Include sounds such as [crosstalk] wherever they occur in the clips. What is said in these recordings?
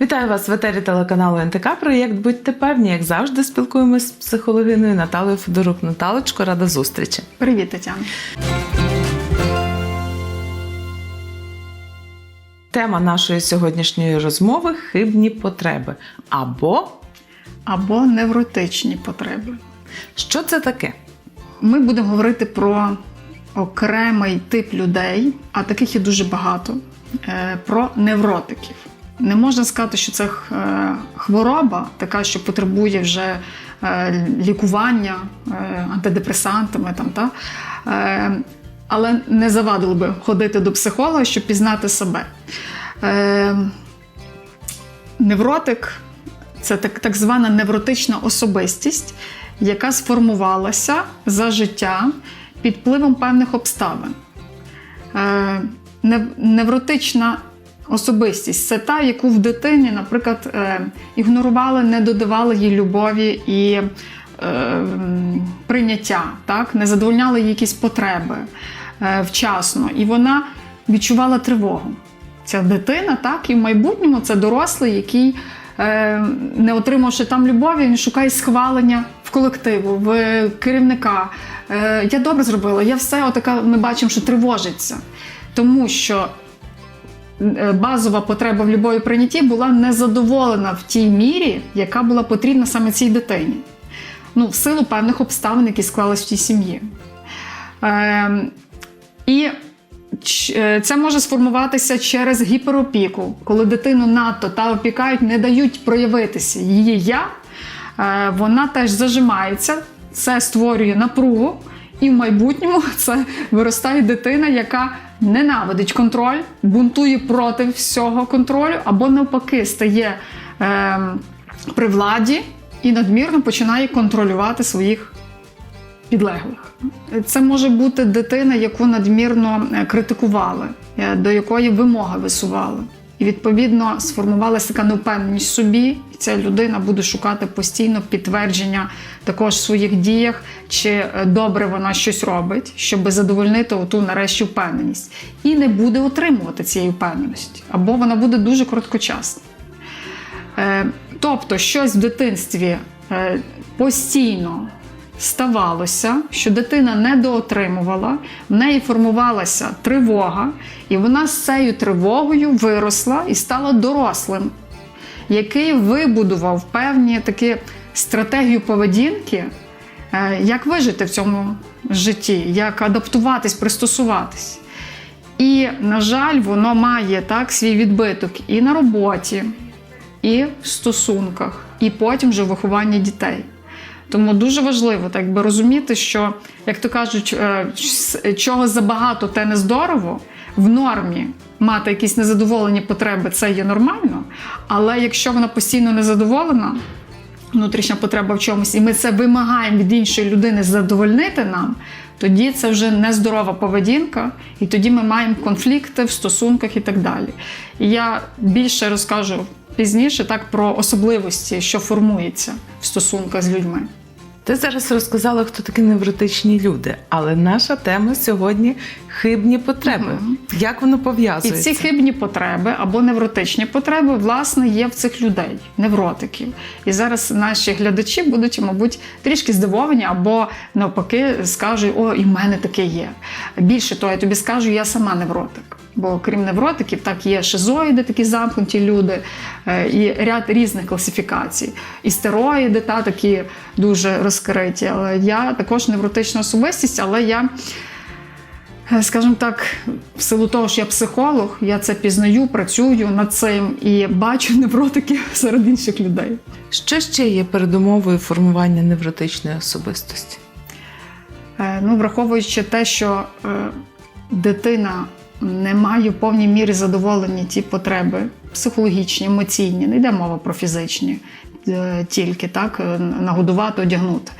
Вітаю вас в етері телеканалу НТК. Проєкт Будьте певні, як завжди, спілкуємось з психологиною Наталею Федорук. Наталочко, рада зустрічі. Привіт, Тетяна. Тема нашої сьогоднішньої розмови хибні потреби. Або Або невротичні потреби. що це таке? Ми будемо говорити про окремий тип людей, а таких є дуже багато. е, Про невротиків. Не можна сказати, що це е, хвороба, така, що потребує вже е, лікування е, антидепресантами. Там, та? Але не завадило би ходити до психолога, щоб пізнати себе. Невротик це так, так звана невротична особистість, яка сформувалася за життя під впливом певних обставин. Невротична особистість це та, яку в дитині, наприклад, е, ігнорували, не додавали їй любові і е, прийняття, так? не задовольняли її якісь потреби е, вчасно. І вона відчувала тривогу. Ця дитина, так, і в майбутньому це дорослий, який, е, не отримавши там любові, він шукає схвалення в колективу, в керівника. Е, я добре зробила, я все отака, ми бачимо, що тривожиться. Тому що базова потреба в любові прийнятті була не задоволена в тій мірі, яка була потрібна саме цій дитині. Ну, в силу певних обставин, які склались в тій сім'ї. Е, і е, Це може сформуватися через гіперопіку, коли дитину надто та опікають, не дають проявитися її я, е, вона теж зажимається, це створює напругу, і в майбутньому [laughs] це виростає дитина, яка ненавидить контроль, бунтує проти всього контролю, або навпаки стає е, при владі і надмірно починає контролювати своїх підлеглих. Це може бути дитина, яку надмірно е, критикували, е, до якої вимоги висували. І відповідно сформувалася така невпевненість в собі, і ця людина буде шукати постійно підтвердження також в своїх діях, чи е, добре вона щось робить, щоб задовольнити оту нарешті впевненість, і не буде отримувати цієї впевненості, або вона буде дуже короткочасна. Е, Тобто, щось в дитинстві е, постійно ставалося, що дитина недоотримувала, в неї формувалася тривога, і вона з цією тривогою виросла і стала дорослим, який вибудував певні такі стратегію поведінки, е, як вижити в цьому житті, як адаптуватись, пристосуватись. І, на жаль, воно має так свій відбиток і на роботі, і в стосунках, і потім вже в вихованні дітей. Тому дуже важливо так би розуміти, що, як то кажуть, е, чого забагато, те не здорово. В нормі мати якісь незадоволені потреби це є нормально. Але якщо вона постійно незадоволена, внутрішня потреба в чомусь, і ми це вимагаємо від іншої людини задовольнити нам, тоді це вже нездорова поведінка, і тоді ми маємо конфлікти в стосунках і так далі. І я більше розкажу пізніше так про особливості, що формується в стосунках з людьми. Ти зараз розказала, хто такі невротичні люди, але наша тема сьогодні хибні потреби. Мгм. Як воно І ці хибні потреби або невротичні потреби, власне, є в цих людей, невротиків. І зараз наші глядачі будуть, мабуть, трішки здивовані, або навпаки скажуть: о, і в мене таке є. Більше того, я тобі скажу, я сама невротик. Бо крім невротиків, так є шизоїди, такі замкнуті люди, е, і ряд різних класифікацій. І стероїди, та такі дуже розкриті. Але я також невротична особистість, але я Е, Скажімо так, в силу того, що я психолог, я це пізнаю, працюю над цим і бачу невротиків [laughs] серед інших людей. Що ще є передумовою формування невротичної особистості? Е, Ну, враховуючи те, що дитина не має в повній мірі задоволені ті потреби психологічні, емоційні, не йде мова про фізичні, е, тільки так, е, нагодувати, одягнути.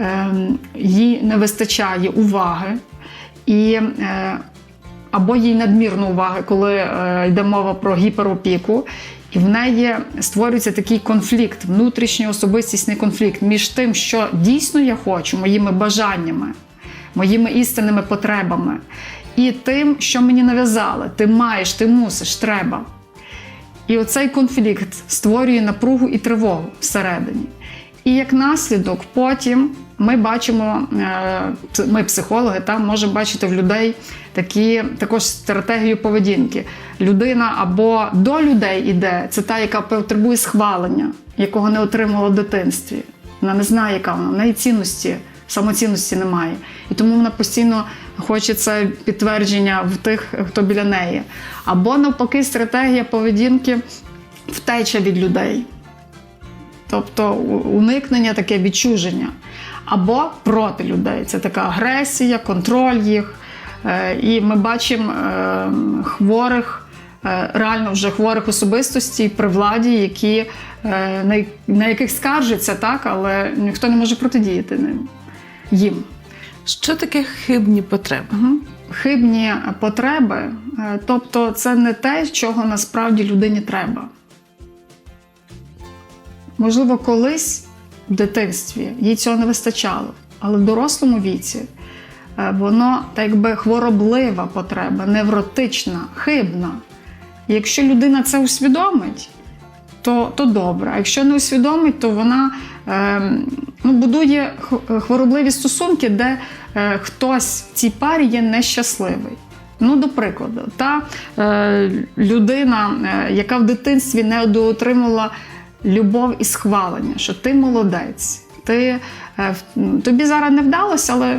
Е, Їй не вистачає уваги і е, або їй надмірно уваги, коли йде мова про гіперопіку. І в неї створюється такий конфлікт, внутрішній особистісний конфлікт між тим, що дійсно я хочу, моїми бажаннями, моїми істинними потребами, і тим, що мені нав'язали. Ти маєш, ти мусиш, треба. І оцей конфлікт створює напругу і тривогу всередині. І як наслідок, потім ми бачимо, е, ми психологи, там можемо бачити в людей такі також стратегію поведінки. Людина або до людей іде, це та, яка потребує схвалення, якого не отримала в дитинстві. Вона не знає, яка вона, в неї цінності, самоцінності немає. І тому вона постійно хоче це підтвердження в тих, хто біля неї. Або навпаки, стратегія поведінки втеча від людей. Тобто уникнення таке відчуження. Або проти людей. Це така агресія, контроль їх. Е, І ми бачимо е, хворих, е, реально вже хворих особистостей при владі, які, на яких скаржаться, так, але ніхто не може протидіяти ним. їм. Що таке хибні потреби? Мгм. Хибні потреби, е, тобто це не те, чого насправді людині треба. Можливо, колись в дитинстві їй цього не вистачало, але в дорослому віці е, воно так якби хвороблива потреба, невротична, хибна. І якщо людина це усвідомить, то, то добре. А якщо не усвідомить, то вона е, ну, будує хворобливі стосунки, де е, хтось в цій парі є нещасливий. Ну, до прикладу, та е, людина, е, яка в дитинстві не отримала любов і схвалення, що ти молодець, ти, е, тобі зараз не вдалося, але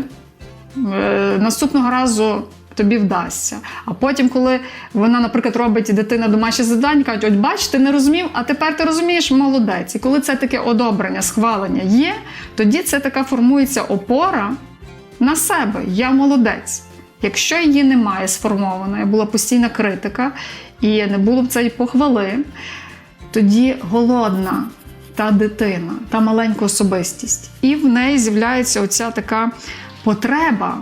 е, наступного разу тобі вдасться. А потім, коли вона, наприклад, робить дитина домашні завдання, кажуть, от бач, ти не розумів, а тепер ти розумієш, молодець. І коли це таке одобрення, схвалення є, тоді це така формується опора на себе. Я молодець. Якщо її немає сформованої, була постійна критика і не було б цієї похвали, тоді голодна та дитина, та маленька особистість. І в неї з'являється оця така потреба.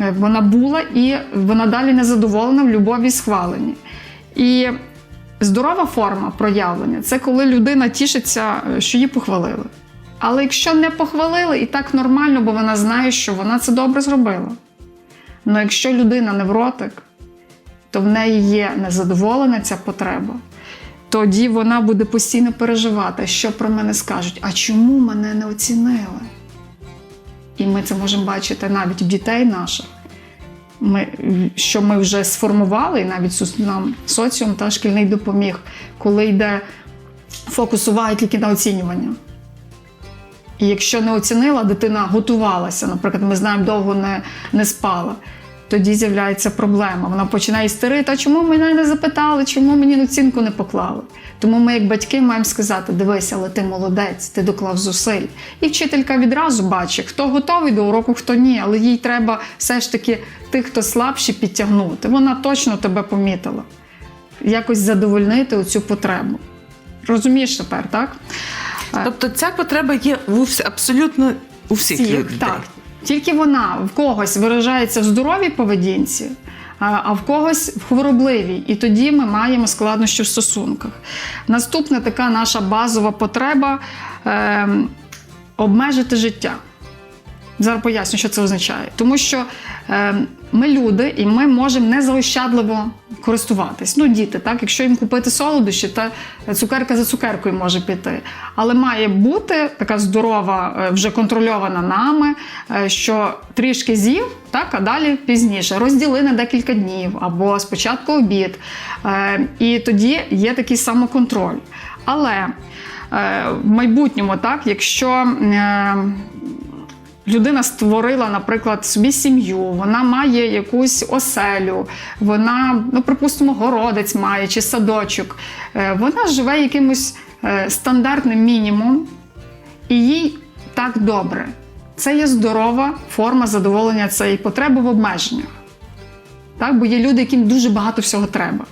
Е, Вона була і вона далі не задоволена в любові і схваленні. І здорова форма проявлення це коли людина тішиться, е, що її похвалили. Але якщо не похвалили, і так нормально, бо вона знає, що вона це добре зробила. Але якщо людина невротик, то в неї є незадоволена ця потреба, тоді вона буде постійно переживати, що про мене скажуть, а чому мене не оцінили? І ми це можемо бачити навіть в дітей наших. Ми, що ми вже сформували, і навіть нам соціум та шкільний допоміг, коли йде фокус уваги тільки на оцінювання. І якщо не оцінила, дитина готувалася, наприклад, ми знаємо, довго не, не спала. Тоді з'являється проблема. Вона починає істерити, а чому мене не запитали, чому мені оцінку не поклали? Тому ми, як батьки, маємо сказати: дивись, але ти молодець, ти доклав зусиль. І вчителька відразу бачить, хто готовий до уроку, хто ні, але їй треба все ж таки тих, хто слабші, підтягнути. Вона точно тебе помітила. Якось задовольнити оцю потребу. Розумієш тепер, так? Тобто ця потреба є абсолютно у всіх, всіх, людей. так. Тільки вона в когось виражається в здоровій поведінці, а в когось в хворобливій. І тоді ми маємо складнощі в стосунках. Наступна така наша базова потреба е, обмежити життя. Зараз поясню, що це означає. Тому що е, ми люди, і ми можемо незаощадливо користуватись. Ну, діти, так, якщо їм купити солодощі, то цукерка за цукеркою може піти. Але має бути така здорова, е, вже контрольована нами, е, що трішки з'їв, так, а далі пізніше. Розділи на декілька днів або спочатку обід. Е, і тоді є такий самоконтроль. Але в майбутньому, так, якщо. Людина створила, наприклад, собі сім'ю, вона має якусь оселю, вона, ну, припустимо, городець має чи садочок. Е, Вона живе якимось е, стандартним мінімум, і їй так добре. Це є здорова форма задоволення цієї потреби в обмеженнях. Так? Бо є люди, яким дуже багато всього треба.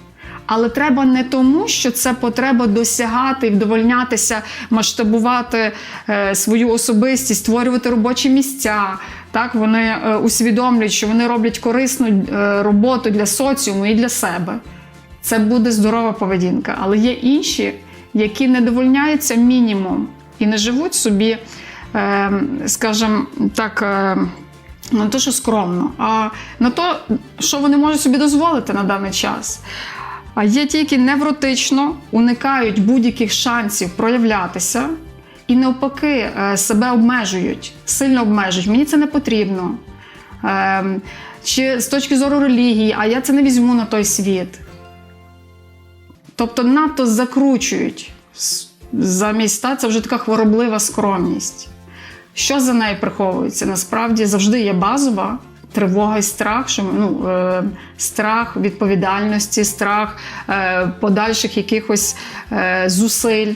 Але треба не тому, що це потреба досягати і вдовольнятися, масштабувати е, свою особистість, створювати робочі місця. Так, вони е, усвідомлюють, що вони роблять корисну е, роботу для соціуму і для себе. Це буде здорова поведінка. Але є інші, які не довольняються мінімум і не живуть собі, скажімо так. Не то, що скромно, а на те, що вони можуть собі дозволити на даний час. А є ті, які невротично уникають будь-яких шансів проявлятися і навпаки е, себе обмежують, сильно обмежують. Мені це не потрібно. Ем, Чи з точки зору релігії, а я це не візьму на той світ. Тобто надто закручують замість та це вже така хвороблива скромність. Що за нею приховується? Насправді завжди є базова тривога і страх, що ну, е, страх відповідальності, страх е, подальших якихось е, зусиль,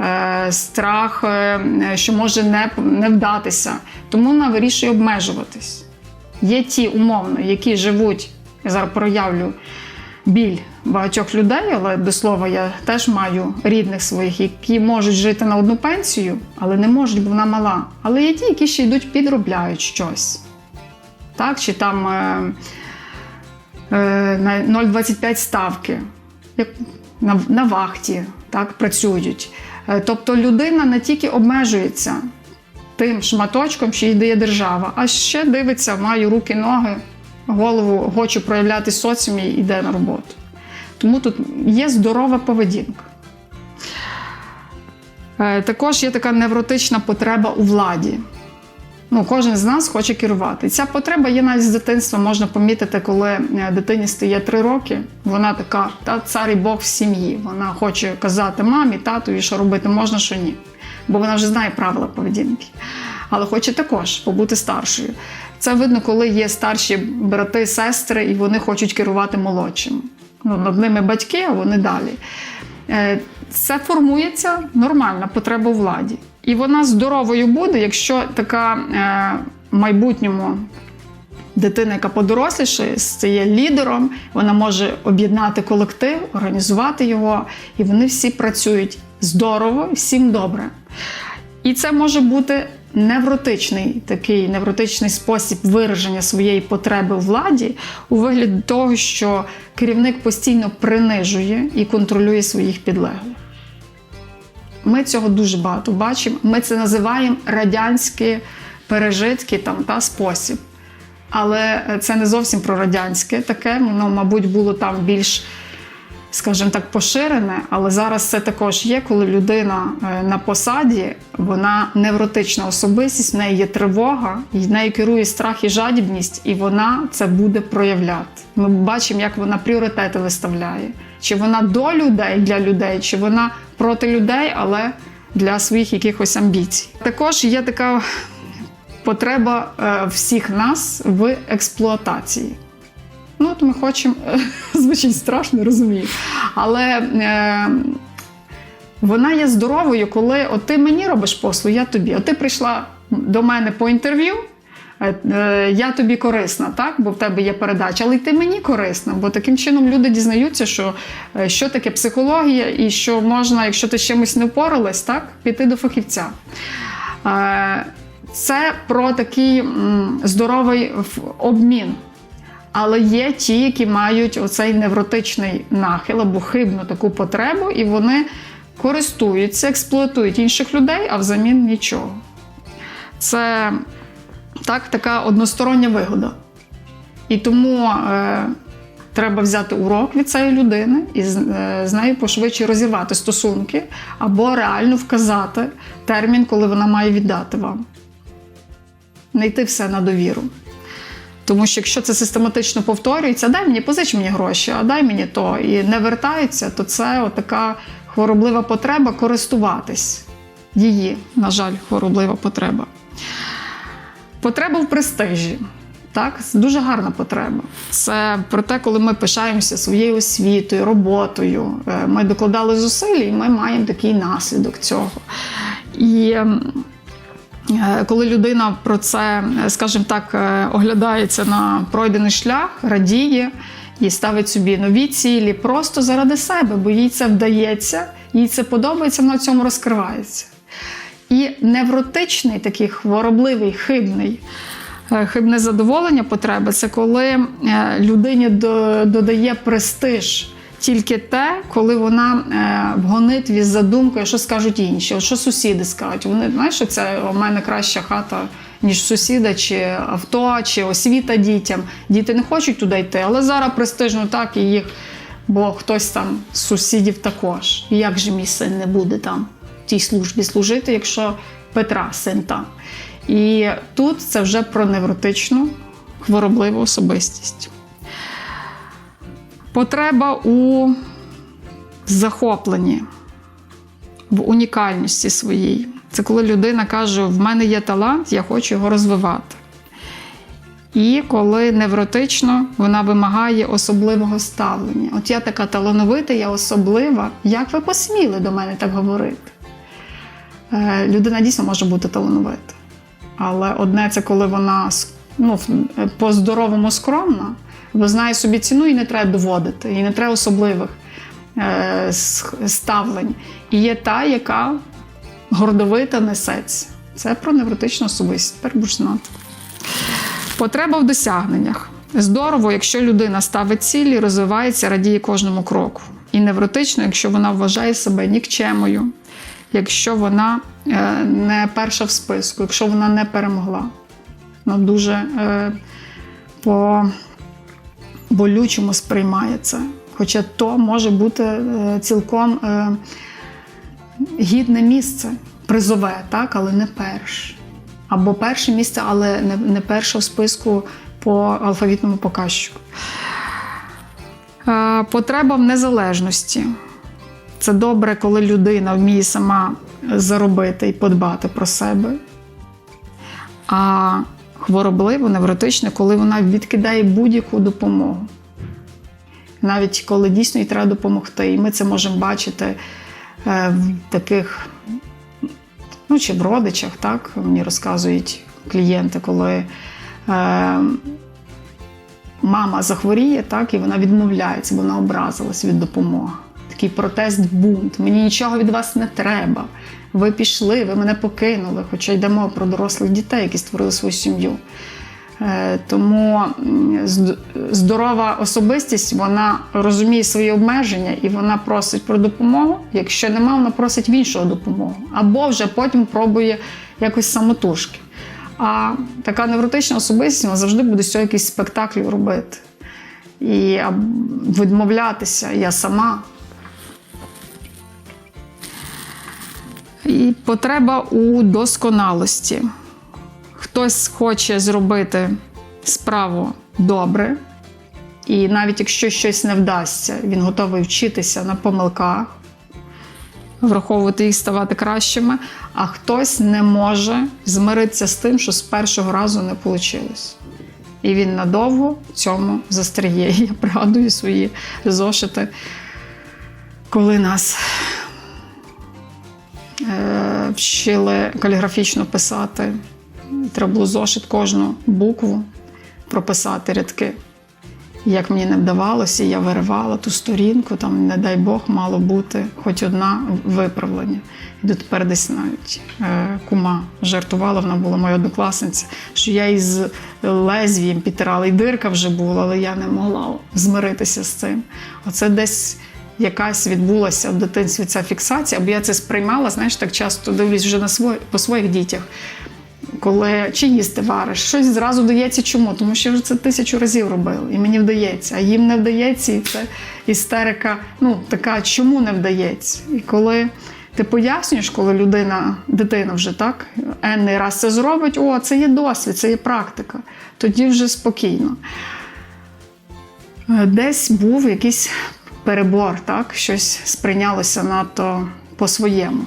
е, страх, е, що може не, не вдатися. Тому вона вирішує обмежуватись. Є ті умовно, які живуть, я зараз проявлю біль багатьох людей, але до слова, я теж маю рідних своїх, які можуть жити на одну пенсію, але не можуть, бо вона мала. Але є ті, які ще йдуть, підробляють щось. Так, чи там е, е, на 0,25 ставки, як на, на вахті так, працюють. Е, Тобто людина не тільки обмежується тим шматочком, що дає держава, а ще дивиться, маю руки, ноги, голову, хочу проявляти соціумі і йде на роботу. Тому тут є здорова поведінка. Е, Також є така невротична потреба у владі. Ну, кожен з нас хоче керувати. Ця потреба є навіть з дитинства. Можна помітити, коли е, дитині стає 3 роки, вона така, та цар і Бог в сім'ї. Вона хоче казати мамі, татові, що робити можна, що ні. Бо вона вже знає правила поведінки. Але хоче також побути старшою. Це видно, коли є старші брати, сестри, і вони хочуть керувати молодшим. Ну, над ними батьки, а вони далі. Е, Це формується нормальна потреба у владі. І вона здоровою буде, якщо така е, в майбутньому дитина, яка подорослішає, стає лідером, вона може об'єднати колектив, організувати його, і вони всі працюють здорово, всім добре. І це може бути невротичний такий невротичний спосіб вираження своєї потреби у владі у вигляді того, що керівник постійно принижує і контролює своїх підлеглих. Ми цього дуже багато бачимо. Ми це називаємо радянські пережитки там, та спосіб. Але це не зовсім про радянське таке, воно, мабуть, було там більш, скажімо так, поширене, але зараз це також є, коли людина е, на посаді, вона невротична особистість, в неї є тривога, і нею керує страх і жадібність, і вона це буде проявляти. Ми бачимо, як вона пріоритети виставляє. Чи вона до людей для людей, чи вона проти людей, але для своїх якихось амбіцій. Також є така потреба е, всіх нас в експлуатації. Ну, от ми хочемо, [laughs] звучить страшно, розумію. Але е, вона є здоровою, коли от ти мені робиш послугу, я тобі. От ти прийшла до мене по інтерв'ю, е, е, я тобі корисна, так? бо в тебе є передача, але й ти мені корисна, бо таким чином люди дізнаються, що, е, що таке психологія, і що можна, якщо ти з чимось не впоралась, так, піти до фахівця. Е, Це про такий здоровий обмін. Але є ті, які мають оцей невротичний нахил або хибну таку потребу, і вони користуються, експлуатують інших людей, а взамін нічого. Це так, така одностороння вигода. І тому е, треба взяти урок від цієї людини і з, е, з нею пошвидше розірвати стосунки, або реально вказати термін, коли вона має віддати вам. Не йти все на довіру. Тому що якщо це систематично повторюється, дай мені позич мені гроші, а дай мені то, і не вертається, то це така хвороблива потреба користуватись. Її, на жаль, хвороблива потреба. Потреба в престижі. Так, це дуже гарна потреба. Це про те, коли ми пишаємося своєю освітою, роботою. Е, Ми докладали зусиль, і ми маємо такий наслідок цього. І ем, Е, коли людина про це, скажімо так, е, оглядається на пройдений шлях, радіє і ставить собі нові цілі просто заради себе, бо їй це вдається, їй це подобається, вона цьому розкривається. І невротичний, такий хворобливий, хибний. е, Хибне задоволення потреби це коли е, людині додає престиж тільки те, коли вона е, в гонитві за думкою, що скажуть інші, що сусіди скажуть. Вони знаєш, це у мене краща хата, ніж сусіда, чи авто, чи освіта дітям. Діти не хочуть туди йти, але зараз престижно так і їх бо хтось там з сусідів також. Як же мій син не буде там тій службі служити, якщо Петра син там? І тут це вже про невротичну хворобливу особистість. Потреба у захопленні, в унікальності своїй. Це коли людина каже: в мене є талант, я хочу його розвивати. І коли невротично вона вимагає особливого ставлення. От я така талановита, я особлива. Як ви посміли до мене так говорити? Е, людина дійсно може бути талановита. Але одне це коли вона ну, по-здоровому скромна, бо знає собі ціну і не треба доводити, і не треба особливих е, ставлень. І є та, яка гордовита несеться. Це про невротичну особистість. Тепер будеш. Потреба в досягненнях. Здорово, якщо людина ставить цілі, розвивається, радіє кожному кроку. І невротично, якщо вона вважає себе нікчемою, якщо вона е, не перша в списку, якщо вона не перемогла. Вона дуже е, по болючому сприймає це. Хоча то може бути е, цілком гідне місце, призове, так, але не перше. Або перше місце, але не, перше в списку по алфавітному показчику. Потреба в незалежності. Це добре, коли людина вміє сама заробити і подбати про себе. А хворобливо, невротичне, коли вона відкидає будь-яку допомогу. Навіть коли дійсно їй треба допомогти. І ми це можемо бачити е, в таких, ну чи в родичах, так мені розказують клієнти, коли е, мама захворіє, так, і вона відмовляється, бо вона образилась від допомоги. Такий протест, бунт. Мені нічого від вас не треба. Ви пішли, ви мене покинули, хоча йдемо про дорослих дітей, які створили свою сім'ю. Е, Тому здорова особистість вона розуміє свої обмеження і вона просить про допомогу. Якщо нема, вона просить в іншого допомогу. Або вже потім пробує якось самотужки. А така невротична особистість вона завжди буде з цього якийсь спектакль робити. І відмовлятися я сама. Потреба у досконалості. Хтось хоче зробити справу добре, і навіть якщо щось не вдасться, він готовий вчитися на помилках, враховувати їх, ставати кращими, а хтось не може змиритися з тим, що з першого разу не вийшло. І він надовго цьому застряє. [laughs] Я пригадую свої зошити, коли нас вчили каліграфічно писати. Треба було зошит кожну букву прописати рядки. Як мені не вдавалося, я виривала ту сторінку, там, не дай Бог, мало бути хоч одна виправлення. І дотепер десь навіть е, кума жартувала, вона була моя однокласниця, що я із лезвієм підтирала, і дирка вже була, але я не могла змиритися з цим. Оце десь якась відбулася в дитинстві ця фіксація, бо я це сприймала, знаєш, так часто дивлюсь вже на свої, по своїх дітях коли чи їсти вариш, щось зразу вдається чому? Тому що я вже це тисячу разів робила, і мені вдається, а їм не вдається, і це істерика, ну така, чому не вдається? І коли ти пояснюєш, коли людина, дитина вже так, енний раз це зробить, о, це є досвід, це є практика, тоді вже спокійно. Е, Десь був якийсь перебор, так, щось сприйнялося надто по-своєму.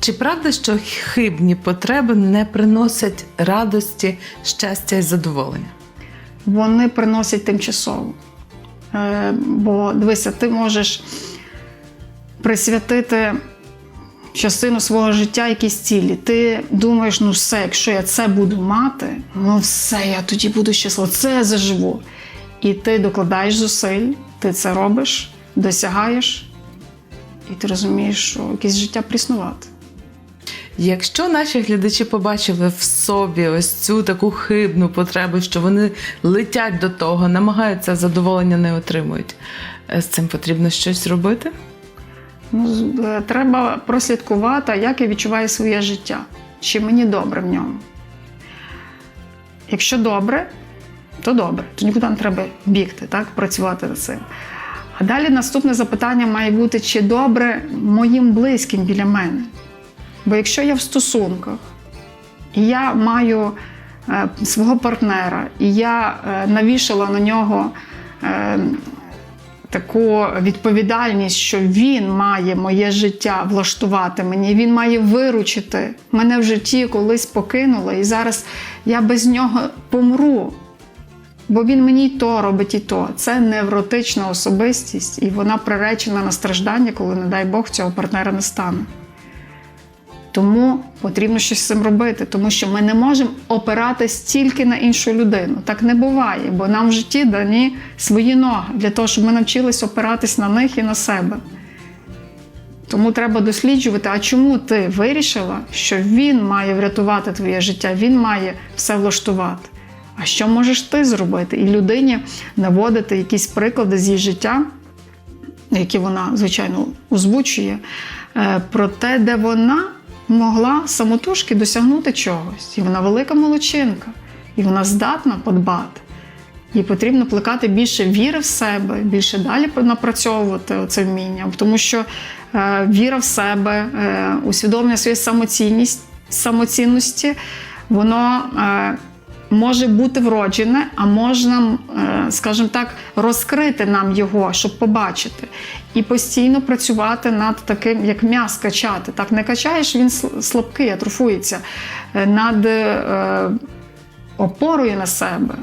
Чи правда, що хибні потреби не приносять радості, щастя і задоволення? вони приносять тимчасово. Е, бо дивися, ти можеш присвятити частину свого життя якійсь цілі. Ти думаєш, ну все, якщо я це буду мати, ну все, я тоді буду щаслива, це я заживу. І ти докладаєш зусиль, ти це робиш, досягаєш, і ти розумієш, що якесь життя приснувати. Якщо наші глядачі побачили в собі ось цю таку хибну потребу, що вони летять до того, намагаються задоволення не отримують, е, з цим потрібно щось робити? Ну, е, треба прослідкувати, як я відчуваю своє життя, чи мені добре в ньому. Якщо добре, то добре, то нікуди не треба бігти, так, працювати над цим. А далі наступне запитання має бути, чи добре моїм близьким біля мене. Бо якщо я в стосунках, і я маю е, свого партнера, і я е, навішала на нього е, таку відповідальність, що він має моє життя влаштувати мені, він має виручити мене в житті колись покинули, і зараз я без нього помру. Бо він мені й то робить і то. Це невротична особистість, і вона приречена на страждання, коли, не дай Бог, цього партнера не стане. Тому потрібно щось з цим робити, тому що ми не можемо опиратись тільки на іншу людину. Так не буває, бо нам в житті дані свої ноги для того, щоб ми навчились опиратись на них і на себе. Тому треба досліджувати, а чому ти вирішила, що він має врятувати твоє життя, він має все влаштувати. А що можеш ти зробити? І людині наводити якісь приклади з її життя, які вона, звичайно, озвучує, е, про те, де вона могла самотужки досягнути чогось. І вона велика молодчинка, і вона здатна подбати. Їй потрібно плекати більше віри в себе, більше далі напрацьовувати це вміння, тому що е, віра в себе, е, усвідомлення своєї самоцінності, воно е, може бути вроджене, а можна, е, скажімо так, розкрити нам його, щоб побачити. І постійно працювати над таким, як м'яз качати. Так не качаєш, він слабкий, атрофується. Е, Над е, опорою на себе.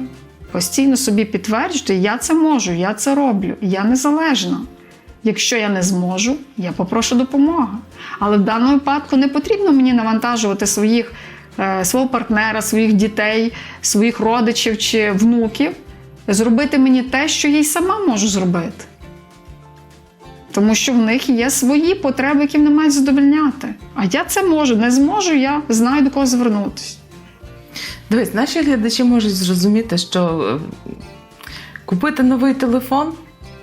Постійно собі підтверджувати, я це можу, я це роблю, я незалежна. Якщо я не зможу, я попрошу допомоги. Але в даному випадку не потрібно мені навантажувати своїх, свого партнера, своїх дітей, своїх родичів чи внуків, зробити мені те, що я й сама можу зробити. Тому що в них є свої потреби, які вони мають задовольняти. А я це можу, не зможу, я знаю до кого звернутися. Дивись, наші глядачі можуть зрозуміти, що е, купити новий телефон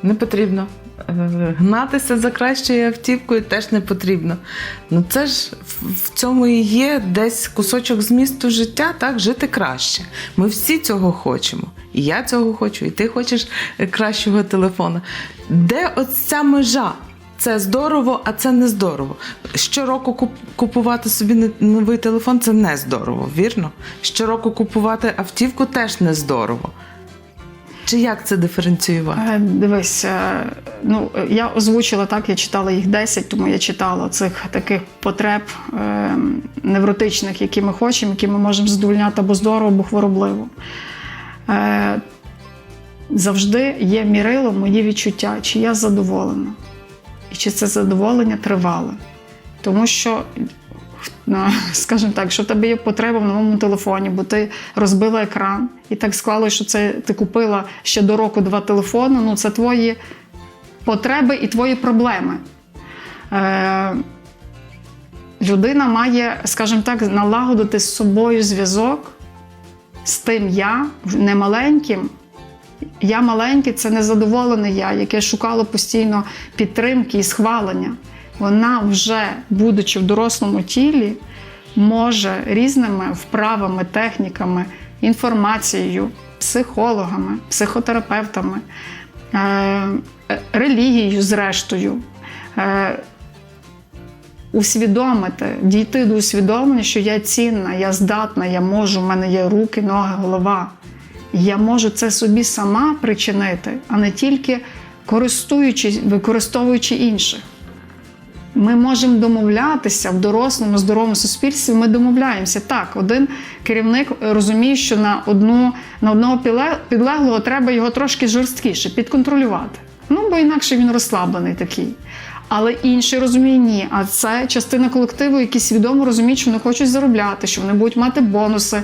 не потрібно. Гнатися за кращою автівкою теж не потрібно. Ну це ж в- цьому і є десь кусочок змісту життя, так жити краще. Ми всі цього хочемо. І я цього хочу, і ти хочеш е, кращого телефона. Де ось ця межа? Це здорово, а це не здорово. Щороку купувати собі новий телефон це не здорово, вірно? Щороку купувати автівку теж не здорово. Чи як це диференціювати? Е, Дивись, е, ну я озвучила так, я читала їх 10, тому я читала цих таких потреб е, невротичних, які ми хочемо, які ми можемо задовольняти або здорово, або хворобливо. Завжди є мірило мої відчуття, чи я задоволена, і чи це задоволення тривале. Тому що, [laughs] скажімо так, що в тебе є потреба в новому телефоні, бо ти розбила екран, і так склалося, що це ти купила ще до року два телефони. Ну, це твої потреби і твої проблеми. Е, людина має, скажімо так, налагодити з собою зв'язок з тим я, не маленьким. Я маленький це незадоволене я, яке шукало постійно підтримки і схвалення. Вона вже, будучи в дорослому тілі, може різними вправами, техніками, інформацією, психологами, психотерапевтами, е, релігією, зрештою, е, усвідомити, дійти до усвідомлення, що я цінна, я здатна, я можу, в мене є руки, ноги, голова. Я можу це собі сама причинити, а не тільки користуючись, використовуючи інших. Ми можемо домовлятися в дорослому, здоровому суспільстві. Ми домовляємося. Так, один керівник розуміє, що на одну на одного підлеглого треба його трошки жорсткіше підконтролювати. Ну, бо інакше він розслаблений такий. Але інший розуміє, ні. А це частина колективу, які свідомо розуміють, що вони хочуть заробляти, що вони будуть мати бонуси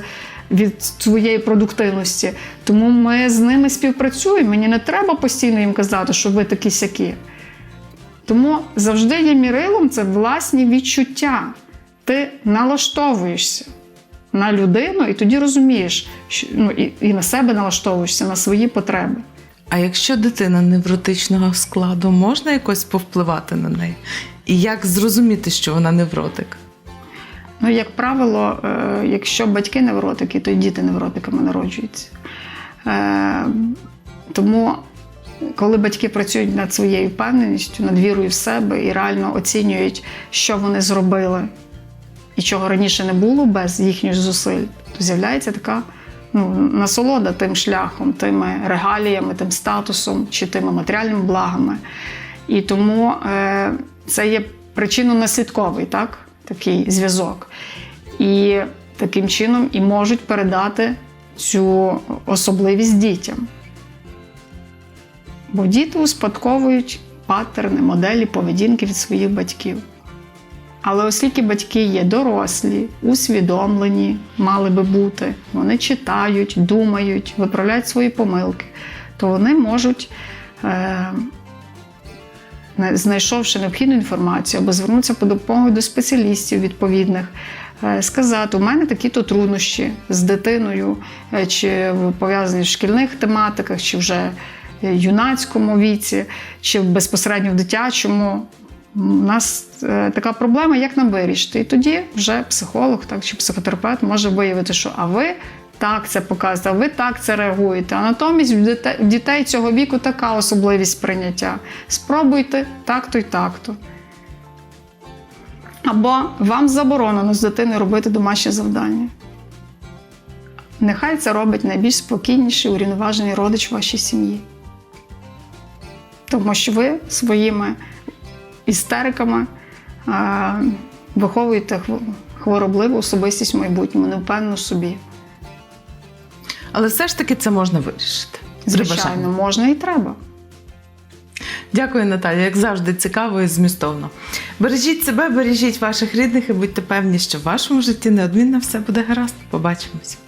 від своєї продуктивності. Тому ми з ними співпрацюємо. Мені не треба постійно їм казати, що ви такі сякі. Тому завжди є мірилом це власні відчуття. Ти налаштовуєшся на людину, і тоді розумієш, що, ну, і, і на себе налаштовуєшся, на свої потреби. А якщо дитина невротичного складу, можна якось повпливати на неї? І як зрозуміти, що вона невротик? Ну, як правило, е, якщо батьки невротики, то й діти невротиками народжуються. Е, тому коли батьки працюють над своєю впевненістю, над вірою в себе і реально оцінюють, що вони зробили, і чого раніше не було без їхніх зусиль, то з'являється така ну, насолода тим шляхом, тими регаліями, тим статусом чи тими матеріальними благами. І тому е, це є причинно-наслідковий так, такий зв'язок. І таким чином і можуть передати цю особливість дітям. Бо діти успадковують паттерни, моделі поведінки від своїх батьків. Але оскільки батьки є дорослі, усвідомлені, мали би бути, вони читають, думають, виправляють свої помилки, то вони можуть, е, знайшовши необхідну інформацію або звернутися по допомогу до спеціалістів відповідних, е, сказати: у мене такі-то труднощі з дитиною, е, чи пов'язані в шкільних тематиках, чи вже юнацькому віці, чи безпосередньо в дитячому. У нас е, така проблема, як нам вирішити. І тоді вже психолог так, чи психотерапевт може виявити, що а ви так це показуєте, а ви так це реагуєте. А натомість в дітей, цього віку така особливість сприйняття. Спробуйте так-то й так-то. Або вам заборонено з дитиною робити домашнє завдання. Нехай це робить найбільш спокійніший, урівноважений родич вашій сім'ї. Тому що ви своїми істериками е, виховуєте хворобливу особистість в майбутньому, невпевнену в собі. Але все ж таки це можна вирішити. Звичайно, можна і треба. Дякую, Наталя, як завжди, цікаво і змістовно. Бережіть себе, бережіть ваших рідних і будьте певні, що в вашому житті неодмінно все буде гаразд. Побачимось.